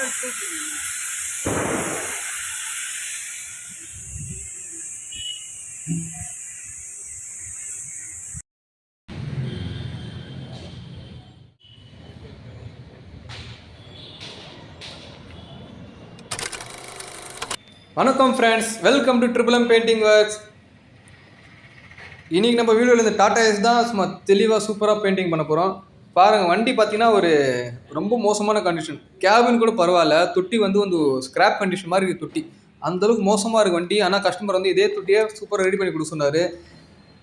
வணக்கம் friends welcome to triple M painting works இன்னைக்கு நம்ம வீடியோவில் இந்த டாடா எஸ் தான் சும்மா தெளிவாக சூப்பராக பெயிண்டிங் பண்ண போகிறோம் பாருங்கள் வண்டி பார்த்தீங்கன்னா ஒரு ரொம்ப மோசமான கண்டிஷன் கேபின் கூட பரவாயில்ல தொட்டி வந்து வந்து ஸ்கிராப் கண்டிஷன் மாதிரி இருக்குது தொட்டி. அந்தளவுக்கு மோசமாக இருக்குது வண்டி. ஆனால் கஸ்டமர் வந்து இதே தொட்டியை சூப்பராக ரெடி பண்ணி கொடுக்க சொன்னார்.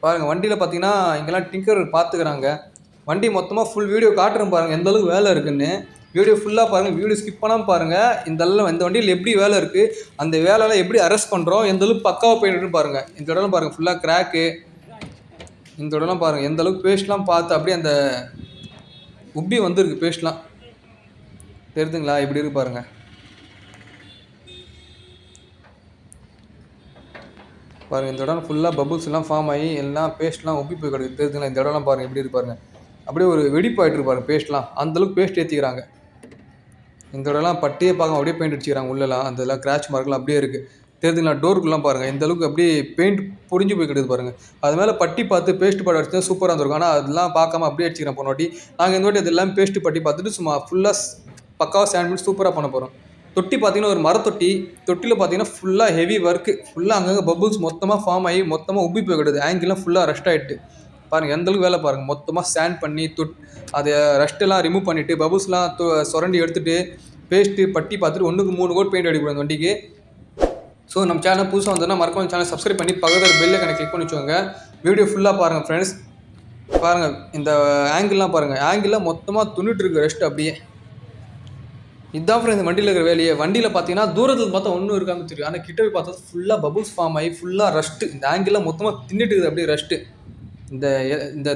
பாருங்கள் வண்டியில் பார்த்தீங்கன்னா இங்கெல்லாம் டிங்கர் பார்த்துக்கிறாங்க வண்டி மொத்தமாக ஃபுல் வீடியோ காட்டுறேன் பாருங்கள் எந்த அளவுக்கு வேலை இருக்குன்னு. வீடியோ ஃபுல்லாக பாருங்கள் வீடியோ ஸ்கிப் பண்ணாமல் பாருங்கள் இந்த அளவு இந்த வண்டியில் எப்படி வேலை இருக்குது அந்த வேலையெல்லாம் எப்படி அரெஸ்ட் பண்ணுறோம் எந்த அளவுக்கு பக்காவாக போயிட்டு பாருங்கள் இந்த இடம்லாம் பாருங்கள் ஃபுல்லாக கிராக்கு இந்த இடம்லாம் பாருங்கள் எந்த அளவுக்கு பேஸ்ட்லாம் பார்த்து அப்படியே அந்த உப்பி வந்திருக்கு பேஸ்ட்லாம். தெரிதுங்களா? இப்படி இருக்கு பாருங்க. பாருங்க இந்த இடம் ஃபுல்லாக பபுள்ஸ் எல்லாம் ஃபார்ம் ஆகி எல்லாம் பேஸ்ட்லாம் உப்பி போய் கிடக்கு. தெரியுதுங்களா இந்த இடம்லாம் பாருங்க எப்படி இருக்கு அப்படியே ஒரு வெடிப்பாயிட்டு இருப்பாரு பாருங்க பேஸ்ட்லாம் அந்த அளவுக்கு பேஸ்ட் ஏற்றிக்கிறாங்க இந்த இடம்லாம் பட்டியே பார்க்க அப்படியே பெயிண்ட் அடிச்சுக்கிறாங்க உள்ளலாம். அந்த இதெல்லாம் கிராச் மார்க்லாம் அப்படியே இருக்குது தெரியுதுங்களா டோருக்குலாம் பாருங்கள் இந்த அளவுக்கு அப்படியே பெயிண்ட் புரிஞ்சு போய் கிடக்குது பாருங்கள் அது மேலே பட்டி பார்த்து பேஸ்ட் படம் அடிச்சு சூப்பராக இருந்திருக்கும். ஆனால் அதெல்லாம் பார்க்காம அப்படியே அடிச்சுக்கிறேன் போன வாட்டி நாங்கள் இந்த வாட்டி அதெல்லாம் பேஸ்ட் பட்டி பார்த்துட்டு சும்மா ஃபுல்லாக பக்காவாக ஸ்டாண்ட் பண்ணி சூப்பராக பண்ண போகிறோம் தொட்டி பார்த்தீங்கன்னா ஒரு மரத்தொட்டி தொட்டியில் பார்த்தீங்கன்னா ஃபுல்லாக ஹெவி ஒர்க்கு ஃபுல்லாக அங்கங்கே பபுள்ஸ் மொத்தமாக ஃபார்ம் ஆகி மொத்தமாக உப்பி போய் கிடக்குது. ஃபுல்லாக ரெஸ்ட் ஆகிட்டு பாருங்கள் எந்தளவுக்கு வேலை பாருங்கள் மொத்தமாக ஸ்டாண்ட் பண்ணி தொட் அதை ரெஸ்ட்டெல்லாம் ரிமூவ் பண்ணிவிட்டு பபுள்ஸ்லாம் தொ சுரண்டி எடுத்துகிட்டு பேஸ்ட்டு பட்டி பார்த்துட்டு ஒன்றுக்கு மூணு கோட் பெயிண்ட் அடிக்கணும் அந்த வண்டிக்கு. ஸோ நம்ம சேனல் புதுசாக வந்தோன்னா மறக்காம சேனல் சப்ஸ்கிரைப் பண்ணி பக்கத்தில் பெல்லை கணக்கு கிளிக் பண்ணி வச்சுக்கோங்க. வீடியோ ஃபுல்லாக பாருங்கள் ஃப்ரெண்ட்ஸ் பாருங்கள் இந்த ஆங்கிள்லாம் பாருங்கள் ஆங்கிளில் மொத்தமாக துணிட்டுருக்கு ரெஸ்ட் அப்படியே. இதுதான் ஃப்ரெண்ட் இந்த வண்டியில் இருக்கிற வேலையே. வண்டியில் பார்த்தீங்கன்னா தூரத்தில் பார்த்தா ஒன்றும் இருக்காமல் தெரியும் ஆனால் கிட்ட போய் பார்த்தா ஃபுல்லாக பபுள்ஸ் ஃபார்ம் ஆகி ஃபுல்லாக ரஸ்ட்டு இந்த ஆங்கிளில் மொத்தமாக தின்னுட்டு இருக்குது அப்படியே ரஸ்ட்டு இந்த இந்த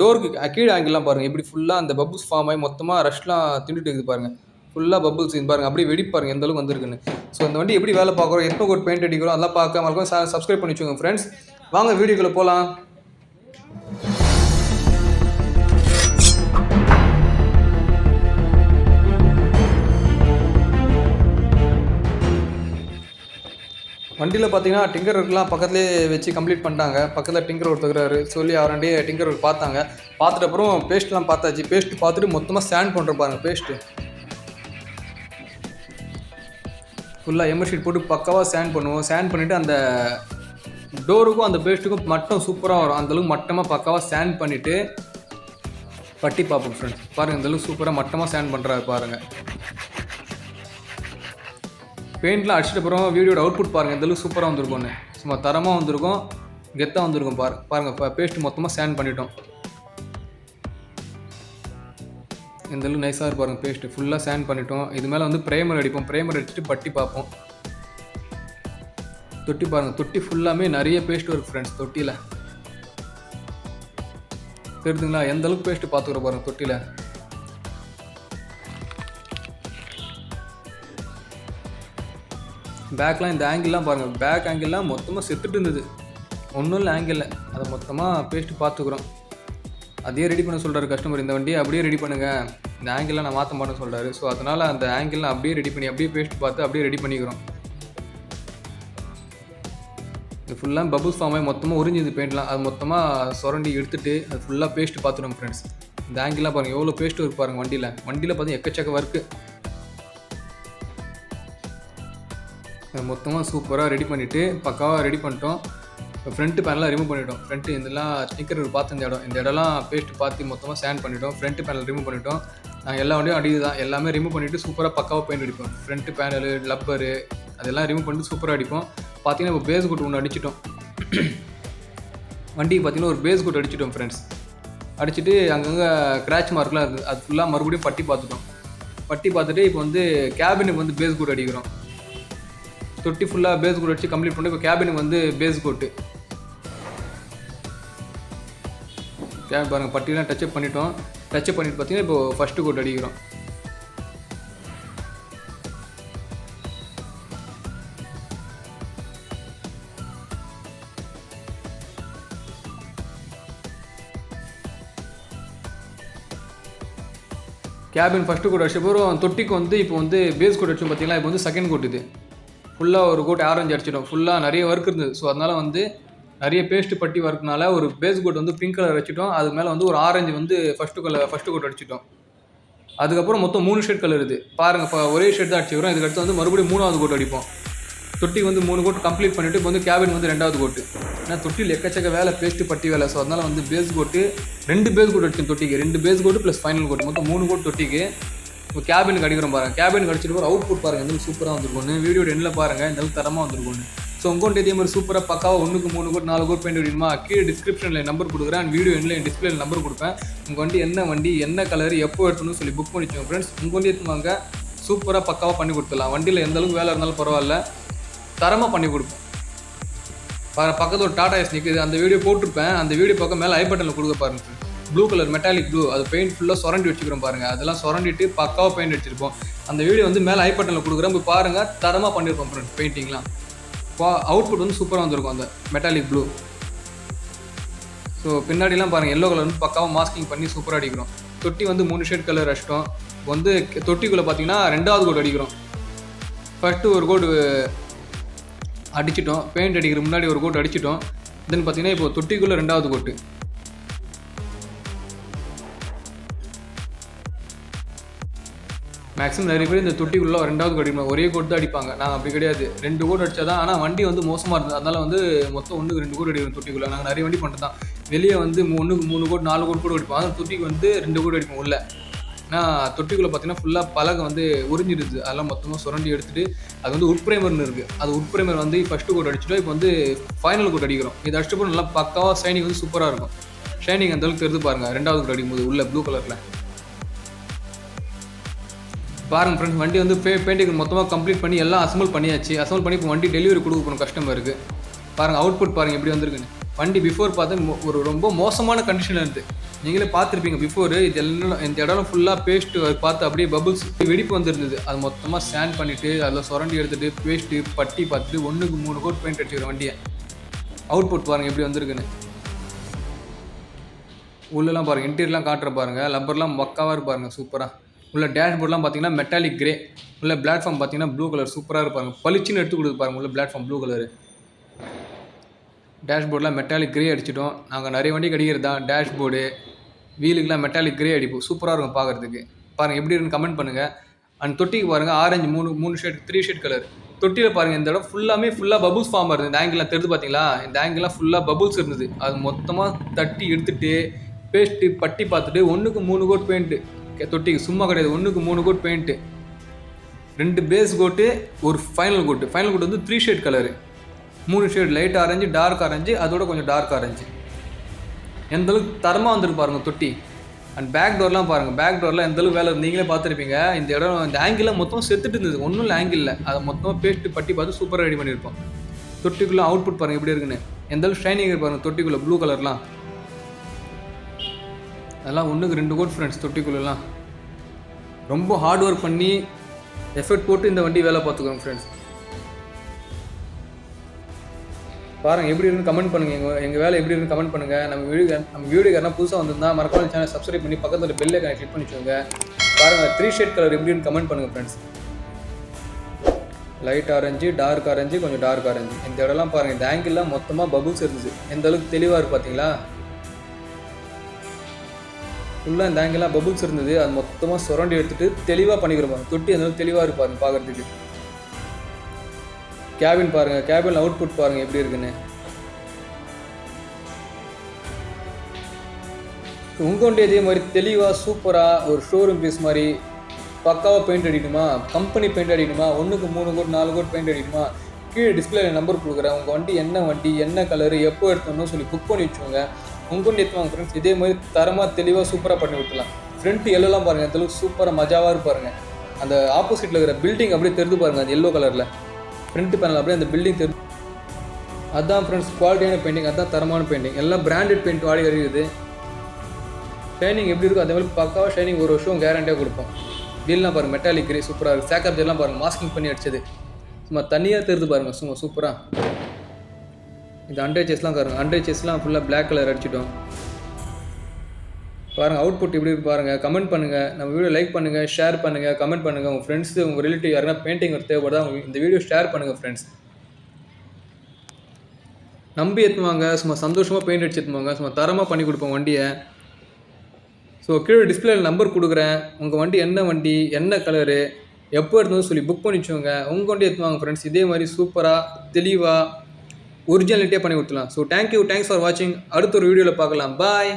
டோருக்கு கீழே ஆங்கிள்லாம் பாருங்கள் இப்படி ஃபுல்லாக அந்த பபுள்ஸ் ஃபார்ம் ஆகி மொத்தமாக ரஷ்லாம் தின்னுட்டு இருக்குது பாருங்கள் ஃபுல்லாக பபுள்ஸ் இது பாருங்கள் அப்படியே வெடி பாருங்கள் எந்த அளவுக்கு வந்திருக்குன்னு. ஸோ இந்த வண்டி எப்படி வேலை பார்க்குறோம் எத்தனை கோட் பெயிண்ட் அடிக்கிறோம் அதெல்லாம் பார்க்க மறக்காம சப்ஸ்கிரைப் பண்ணி வச்சுக்கோங்க ஃப்ரெண்ட்ஸ் வாங்க வீடியோக்குள்ளே போகலாம் வண்டியில் பார்த்தீங்கன்னா டிங்கர் ஒர்க்லாம் பக்கத்துலேயே வச்சு கம்ப்ளீட் பண்ணிட்டாங்க. பக்கத்தில் டிங்கர் ஒருத்தருக்காரு சொல்லி அவரண்டியே டிங்கர் ஒர்க் பார்த்தாங்க. பார்த்துட்டு அப்புறம் பேஸ்ட்லாம் பார்த்தாச்சு. பேஸ்ட் பார்த்துட்டு மொத்தமாக ஸ்டாண்ட் பண்ணுற பாருங்கள் பேஸ்ட்டு ஃபுல்லாக எம்எர் ஷீட் போட்டு பக்காவாக சேண்ட் பண்ணுவோம். சேன் பண்ணிவிட்டு அந்த டோருக்கும் அந்த பேஸ்ட்டுக்கும் மட்டம் சூப்பராக வரும். அந்தளவுக்கு மட்டமாக பக்காவாக சேண்ட் பண்ணிவிட்டு பட்டி பார்ப்போம் ஃப்ரெண்ட்ஸ் பாருங்கள் இந்தளவுக்கு சூப்பராக மட்டமாக சேண்ட் பண்ணுறாரு பாருங்கள் பெயிண்ட்லாம் அடிச்சிட்டு அப்புறம் வீடியோட அவுட்புட் பாருங்கள் இந்த அளவுக்கு சூப்பராக வந்திருக்கும்னு. சும்மா தரமாக வந்திருக்கும் கெத்தாக வந்திருக்கும் பாரு பாருங்கள் பேஸ்ட் மொத்தமாக சேண்ட் பண்ணிட்டோம். இந்த அளவுக்கு நைஸாக இருப்பாருங்க பேஸ்ட்டு ஃபுல்லாக சேண்ட் பண்ணிட்டோம். இது மேலே வந்து ப்ரேமர் அடிப்போம். ப்ரேமர் அடிச்சுட்டு பட்டி பார்ப்போம். தொட்டி பாருங்கள் தொட்டி ஃபுல்லாமே நிறைய பேஸ்ட் வரும் ஃப்ரெண்ட்ஸ் தொட்டியில். தெரியுதுங்களா? எந்த அளவுக்கு பேஸ்ட்டு பார்த்துக்கிற பாருங்கள் தொட்டியில். பேக்லாம் இந்த ஆங்கிள்லாம் பாருங்கள் பேக் ஆங்கிள்லாம் மொத்தமாக செத்துட்டு இருந்தது. ஒன்றும் இல்லை ஆங்கிளில் அதை மொத்தமாக பேஸ்ட்டு பார்த்துக்குறோம். அதையே ரெடி பண்ண சொல்கிறாரு கஸ்டமர் இந்த வண்டியை அப்படியே ரெடி பண்ணுங்கள் இந்த ஆங்கிளில் நான் மாற்ற மாட்டேன்னு சொல்கிறாரு ஸோ அதனால் அந்த ஆங்கிள்லாம் அப்படியே ரெடி பண்ணி அப்படியே பேஸ்ட் பார்த்து அப்படியே ரெடி பண்ணிக்கிறோம். இது ஃபுல்லாக பபுள்ஸ் ஃபார்மே மொத்தமாக உறிஞ்சிது பெயிண்ட்லாம் அது மொத்தமாக சுரண்டி எடுத்துட்டு அது ஃபுல்லாக பேஸ்ட் பார்த்துடும் ஃப்ரெண்ட்ஸ் இந்த ஆங்கிளாக பாருங்கள் எவ்வளோ பேஸ்ட் இருக்கு பாருங்கள் வண்டியில். வண்டியில் பார்த்தீங்கன்னா எக்கச்சக்க ஒர்க்கு மொத்தமாக சூப்பராக ரெடி பண்ணிவிட்டு பக்காவாக ரெடி பண்ணிட்டோம். இப்போ ஃப்ரண்ட் ரிமூவ் பண்ணிட்டோம். ஃப்ரண்ட்டு இதெல்லாம் ஸ்டிக்கர் பார்த்து இந்த இடம் இந்த இடம்லாம் பேஸ்ட் பார்த்து மொத்தமாக ஸ்டாண்ட் பண்ணிட்டோம். ஃப்ரண்ட் பேனல் ரிமூவ் பண்ணிட்டோம். நாங்கள் எல்லா வண்டியும் அடி தான். எல்லாமே ரிமூவ் பண்ணிவிட்டு சூப்பராக பக்காவாக பெயிண்ட் அடிப்போம். ஃப்ரண்ட் பேனலு லப்பரு அதெல்லாம் ரிமூவ் பண்ணிட்டு சூப்பராக அடிப்போம். பார்த்தீங்கன்னா இப்போ பேஸ் கோட் ஒன்று அடிச்சிட்டோம். வண்டிக்கு பார்த்தீங்கன்னா ஒரு பேஸ் கோட் அடிச்சிட்டோம் ஃப்ரெண்ட்ஸ் அடிச்சுட்டு அங்கங்கே கிராச் மார்க்லாம் இருக்குது அது ஃபுல்லாக மறுபடியும் பட்டி பார்த்துட்டோம். பட்டி பார்த்துட்டு இப்போ வந்து கேபினுக்கு வந்து பேஸ் கோட் அடிக்கிறோம். தொட்டி ஃபுல்லாக பேஸ் கோட் அடித்து கம்ப்ளீட் பண்ணி இப்போ கேபினுக்கு வந்து பேஸ் கோட்டு கேபின் பாருங்கள் பட்டிலாம் டச்சப் பண்ணிட்டோம். டச்சப் பண்ணிட்டு பார்த்தீங்கன்னா இப்போ ஃபஸ்ட்டு கோட் அடிக்கிறோம். கேபின் ஃபஸ்ட்டு கோட் அடிச்ச பிறகு தொட்டிக்கு வந்து இப்போ வந்து பேஸ் கோட் அடிச்சோம் பார்த்தீங்களா? இப்போ வந்து செகண்ட் கோட் இது. ஃபுல்லாக ஒரு கோட் ஆரஞ்சு அடிச்சிடும் ஃபுல்லாக நிறைய ஒர்க் இருந்தது. ஸோ அதனால் வந்து நிறைய பேஸ்ட் பட்டி வரதுனால ஒரு பேஸ் கோட் வந்து பிங்க் கலர் வச்சுட்டோம். அது மேலே வந்து ஒரு ஆரஞ்சு வந்து ஃபஸ்ட்டு கலர் ஃபஸ்ட்டு கோட் அடிச்சிட்டோம். அதுக்கப்புறம் மொத்தம் மூணு ஷேட் கலர் இது. பாருங்கள் இப்போ ஒரே ஷேட் தான் அடிச்சுக்கிறோம் இதுக்கடுத்து வந்து மறுபடியும் மூணாவது கோட் அடிப்போம். தொட்டிக்கு வந்து மூணு கோட் கம்ப்ளீட் பண்ணிவிட்டு இப்போ வந்து கேபின் வந்து ரெண்டாவது கோட்டு ஏன்னா தொட்டியில் எக்கச்சக்க வேலை பேஸ்ட்டு பட்டி வேலை. ஸோ அதனால் வந்து பேஸ் கோட்டு ரெண்டு பேஸ் கோட் அடிச்சோம் தொட்டிக்கு. ரெண்டு base coat plus final coat மொத்தம் மூணு கோட் தொட்டிக்கு. இப்போ கேபினுக்கு அடிக்கிறோம் பாருங்க. கேபினுக்கு அடிச்சிட்டு போகிற அவுட் புட் பாருங்கள் எந்த சூப்பராக வந்திருக்கும்னு. வீடியோ எண்ணில் பாருங்கள் இந்த தரமாக வந்துருக்கோன்னு ஸோ உங்கள்கிட்ட இதே மாதிரி சூப்பராக பக்காவாக ஒன்றுக்கு மூணு கோட் நாலு கோட் பெயிண்ட் அடிக்கணுமா கீழே டிஸ்கிரிப்ஷனில் நம்பர் கொடுக்குறேன். வீடியோ என்ன என் டிஸ்பிளேல நம்பர் கொடுப்பேன். உங்கள் வண்டி என்ன வண்டி என்ன கலர் எப்போ எடுத்துன்னு சொல்லி புக் பண்ணி வச்சுக்கோங்க ஃப்ரெண்ட்ஸ் உங்கள் வண்டி எடுத்துவாங்க சூப்பராக பக்காவாக பண்ணி கொடுத்துடலாம். வண்டியில் எந்த அளவுக்கு வேலை இருந்தாலும் பரவாயில்ல. தரமாக பண்ணி கொடுப்போம். பக்கத்தில் ஒரு டாடா எஸ் நிற்குது அந்த வீடியோ போட்டிருப்பேன். அந்த வீடியோ பக்கம் மேலே ஐ பட்டனில் கொடுக்க பாருங்க ப்ளூ கலர் மெட்டாலிக் ப்ளூ அது பெயிண்ட் ஃபுல்லாக சுரண்டி வச்சுக்கிறோம் பாருங்கள் அதெல்லாம் சுரண்டிட்டு பக்காவாக பெயிண்ட் அடிச்சிருப்போம். அந்த வீடியோ வந்து மேலே ஐ பட்டனில் கொடுக்குறேன். போய் பாருங்கள் தரமாக பண்ணியிருப்போம் ஃப்ரெண்ட் பெயிண்டிங்லாம் அவுட்புட் வந்து சூப்பராக வந்திருக்கும் அந்த மெட்டாலிக் ப்ளூ ஸோ பின்னாடிலாம் பாருங்கள் எல்லோ கலர் வந்து பக்காவாக மாஸ்கிங் பண்ணி சூப்பராக அடிக்கிறோம். தொட்டி வந்து மூணு ஷேட் கலர் அடிச்சிட்டோம். வந்து தொட்டிக்குள்ளே பார்த்தீங்கன்னா ரெண்டாவது கோடு அடிக்கிறோம். ஃபஸ்ட்டு ஒரு கோடு அடிச்சிட்டோம். பெயிண்ட் அடிக்கிற முன்னாடி ஒரு கோட் அடிச்சிட்டோம். தென் பார்த்தீங்கன்னா இப்போ தொட்டிக்குள்ளே ரெண்டாவது கோட்டு மேக்ஸிமம் நிறைய பேர் இந்த தொட்டிக்குள்ளே ரெண்டாவது கோட் அடிப்பாங்க ஒரே கோட் தான் அடிப்பாங்க. நாங்கள் அப்படி கிடையாது. ரெண்டு கோட் அடித்தா தான் ஆனால் வண்டி வந்து மோசமாக இருந்தது. அதனால் வந்து மொத்தம் ஒன்று ரெண்டு கோட் அடிக்கிறோம் தொட்டிக்குள்ளே. நாங்கள் நிறைய வண்டி பண்ணுறது தான். வெளியே வந்து ஒன்றுக்கு மூணு கோட் நாலு கோட் கூட அடிப்போம். ஆனால் தொட்டிக்கு வந்து ரெண்டு கோட் அடிப்போம் உள்ள. ஆனால் தொட்டிக்குள்ளே பார்த்தீங்கன்னா ஃபுல்லாக பலகை வந்து உறிஞ்சிடுது. அதெல்லாம் மொத்தமாக சுரண்டி எடுத்துட்டு அது வந்து உட்பிரைமர்னு இருக்குது அது உட்பிரைமர் வந்து ஃபஸ்ட்டு கோட் அடிச்சிட்டோம். இப்போ வந்து ஃபைனல் கோட் அடிக்கிறோம். இது அடிச்சப்போ நல்லா பக்காவாக ஷைனிங் வந்து சூப்பராக இருக்கும். ஷைனிங் அந்தளவுக்கு தெரிஞ்சு பாருங்கள் ரெண்டாவது கோட் அடிக்கும்போது உள்ள ப்ளூ கலரில் பாருங்க ஃப்ரெண்ட்ஸ் வண்டி வந்து பே பெயிண்டிங் மொத்தமாக கம்ப்ளீட் பண்ணி எல்லாம் அசம்பிள் பண்ணியாச்சு. அசம்பிள் பண்ணி இப்போ வண்டி டெலிவரி கொடுக்க போகணும் கஸ்டமருக்கு பாருங்கள் அவுட்புட் பாருங்கள் எப்படி வந்திருக்குன்னு. வண்டி பிஃபோர் பார்த்து ஒரு ரொம்ப மோசமான கண்டிஷனில் இருந்து நீங்களே பார்த்துருப்பீங்க பிஃபோர் இது எல்லாம் இந்த இடம் ஃபுல்லாக பேஸ்ட்டு பார்த்து அப்படியே பபுள்ஸ் வெடிப்பு வந்துருந்தது. அது மொத்தமாக ஸ்டாண்ட் பண்ணிவிட்டு அதில் சுரண்டி எடுத்துகிட்டு பேஸ்ட்டு பட்டி பார்த்துட்டு ஒன்றுக்கு மூணு கோட் பெயிண்ட் அடிச்சுக்கிற வண்டியை. அவுட்புட் பாருங்கள் எப்படி வந்திருக்குன்னு. உள்ளெல்லாம் பாருங்கள் இன்டீரியர்லாம் காட்டுற பாருங்கள் லப்பர்லாம் மக்காவாக இருப்பாருங்க சூப்பராக உள்ள டேஷ்போர்ட்லாம் பார்த்தீங்கன்னா மெட்டாலிக் கிரே உள்ள பிளாட்ஃபார்ம் பார்த்தீங்கன்னா ப்ளூ கலர் சூப்பராக இருப்பாங்க. பளிச்சுன்னு எடுத்து கொடுத்து பாருங்கள் உள்ள பிளாட்ஃபார்ம் ப்ளூ கலரு டேஷ்போர்டெலாம் மெட்டாலிக் கிரே அடிச்சிட்டோம். நாங்கள் நிறைய வண்டி அடிக்கிறது தான் டேஷ்போர்டு வீலுக்கெலாம் மெட்டாலிக் கிரே அடிப்போம் சூப்பராக இருக்கும் பார்க்குறதுக்கு பாருங்கள் எப்படி இருக்குன்னு கமெண்ட் பண்ணுங்கள் அண்ட் தொட்டிக்கு பாருங்கள் ஆரஞ்சு மூணு மூணு ஷேட் த்ரீ ஷேட் கலர் தொட்டியில் பாருங்கள் இந்த இடம் ஃபுல்லாமே ஃபுல்லாக பபுள்ஸ் ஃபார்ம் இருந்தது இந்த ஆங்கிலாம் தெரிஞ்சு பார்த்தீங்களா இந்த ஆங்கிலாம் ஃபுல்லாக பபுள்ஸ் இருந்தது. அது மொத்தமாக தட்டி எடுத்துகிட்டு பேஸ்ட்டு பட்டி பார்த்துட்டு ஒன்றுக்கு மூணு கோட் பெயிண்ட்டு தொட்டிக்கு சும்மா கிடையாது. ஒன்றுக்கு மூணு கோட் பெயிண்ட்டு ரெண்டு பேஸ் கோட்டு ஒரு ஃபைனல் கோட்டு ஃபைனல் கோட் வந்து த்ரீ ஷேட் கலரு மூணு shade light orange dark orange அதோட கொஞ்சம் டார்க் ஆரஞ்சு எந்த அளவுக்கு தரமாக வந்துருக்கு பாருங்க தொட்டி. அண்ட் பேக் டோர்லாம் பாருங்கள் பேக் டோர்லாம் எந்த அளவுக்கு வேலை நீங்களே பார்த்துருப்பீங்க. இந்த இடம் இந்த ஆங்கிளில் மொத்தம் செத்துட்டு இருந்தது. ஒன்றும் இல்லை ஆங்கிளில் அதை மொத்தமாக பேஸ்ட்டு பட்டி பார்த்து சூப்பராக ரெடி பண்ணியிருப்போம். தொட்டிக்குள்ளே அவுட்புட் பாருங்கள் எப்படி இருக்குன்னு. எந்த அளவுக்கு ஷைனிங் பாருங்கள் தொட்டிக்குள்ளே ப்ளூ கலர்லாம் அதெல்லாம் ஒன்றுக்கு ரெண்டு கோட் ஃப்ரெண்ட்ஸ் தொட்டிக்குள்ளெல்லாம் ரொம்ப ஹார்ட் ஒர்க் பண்ணி எஃபர்ட் போட்டு இந்த வண்டி வேலை பார்த்துக்கோங்க ஃப்ரெண்ட்ஸ் பாருங்கள் எப்படி இருக்குன்னு கமெண்ட் பண்ணுங்கள் எங்கள் எங்கள் வேலை எப்படி இருக்குன்னு கமெண்ட் பண்ணுங்கள் நம்ம வீடியோ நம்ம வீடியோ யாரா புதுசாக வந்திருந்தா மறக்காம சேனல் சப்ஸ்கிரைப் பண்ணி பக்கத்தில் பெல்லை கிளிக் பண்ணி வச்சுக்கோங்க. பாருங்கள் த்ரீ ஷேட் கலர் எப்படின்னு கமெண்ட் பண்ணுங்கள் friends light orange dark orange கொஞ்சம் டார்க் ஆரஞ்சு இந்த இடம்லாம் பாருங்கள் இந்த ஆங்கிள்லாம் மொத்தமாக பபுள்ஸ் இருந்துச்சு. எந்த அளவுக்கு தெளிவாக இருக்குது பார்த்தீங்களா ஃபுல்லாக இந்த ஆங்கிளாக பபுள்ஸ் இருந்தது. அது மொத்தமாக சுரண்டி எடுத்துட்டு தெளிவாக பண்ணிக்கிறோம் தொட்டி அந்த தெளிவாக இருப்பாருங்க பார்க்குறதுக்கு கேபின் பாருங்கள் கேபின் அவுட்புட் பாருங்கள் எப்படி இருக்குன்னு. உங்க இதே மாதிரி தெளிவாக சூப்பராக ஒரு ஷோரூம் பீஸ் மாதிரி பக்காவாக பெயிண்ட் அடிக்கணுமா? கம்பெனி பெயிண்ட் அடிக்கணுமா? ஒன்றுக்கு மூணு கோட் நாலு கோட் பெயிண்ட் அடிக்கணுமா? கீழே டிஸ்பிளேல நம்பர் கொடுக்குறேன். உங்கள் வண்டி என்ன வண்டி என்ன கலரு எப்போ எடுத்தோம்னு சொல்லி புக் பண்ணி வச்சுக்கோங்க. உங்கள் எடுத்துவாங்க ஃப்ரெண்ட்ஸ் இதே மாதிரி தரமாக தெளிவாக சூப்பராக பண்ணி விட்டுலாம். ஃப்ரண்ட் எல்லாம் பாருங்கள் அந்த அளவுக்கு சூப்பராக மஜாவாக இருப்பாருங்க. அந்த ஆப்போசிட்டில் இருக்கிற பில்டிங் அப்படியே தெரிந்து பாருங்கள் அந்த எல்லோ கலரில் ஃப்ரண்ட் பேனல் அப்படியே அந்த பில்டிங் தெரிஞ்சு அதான் ஃப்ரெண்ட்ஸ் குவாலிட்டியான பெயிண்டிங் அதான் தரமான பெயிண்டிங் எல்லாம் பிராண்டட் பெயிண்ட் வாடி இருக்குது ஷைனிங் எப்படி இருக்கும் அதே மாதிரி பக்காவாக ஷைனிங் ஒரு வருஷம் கேரண்டியாக கொடுப்போம். வீல்லாம் பாருங்கள் மெட்டாலிக் கிரே சூப்பராக இருக்குது சேக்கப் ஜெல்லாம் பாருங்கள் மாஸ்கிங் பண்ணி அடிச்சது. சும்மா தண்ணியாக தெரிந்து பாருங்கள் சும்மா சூப்பராக இந்த அண்டர் சேஸ்லாம் பாருங்கள் அண்டர் சேஸ்லாம் ஃபுல்லாக பிளாக் கலர் அடிச்சிட்டோம். பாருங்கள் அவுட்புட் எப்படி இருக்கு பாருங்கள் கமெண்ட் பண்ணுங்கள் நம்ம வீடியோ லைக் பண்ணுங்கள் ஷேர் பண்ணுங்கள் கமெண்ட் பண்ணுங்கள் உங்கள் ஃப்ரெண்ட்ஸு உங்கள் ரிலேட்டிவ் யாருன்னா பெயிண்டிங் ஒரு தேவைப்படுதா? அவங்க இந்த வீடியோ ஷேர் பண்ணுங்கள் ஃப்ரெண்ட்ஸ் நம்பி ஏற்றுவாங்க சும்மா சந்தோஷமாக பெயிண்ட் அடிச்சு எடுத்துவாங்க சும்மா தரமாக பண்ணி கொடுப்போம் வண்டியை. ஸோ கீழே டிஸ்பிளேல நம்பர் கொடுக்குறேன். உங்கள் வண்டி என்ன வண்டி என்ன கலரு எப்போ எடுத்து சொல்லி புக் பண்ணி வச்சுக்கோங்க. உங்கள் வண்டி எடுத்துவாங்க ஃப்ரெண்ட்ஸ் இதே மாதிரி சூப்பராக தெளிவாக ஒரிஜினாலிட்டியாக பண்ணி கொடுத்துலாம் so thank you thanks for வாட்சிங் அடுத்த ஒரு வீடியோவில் பார்க்கலாம். பாய்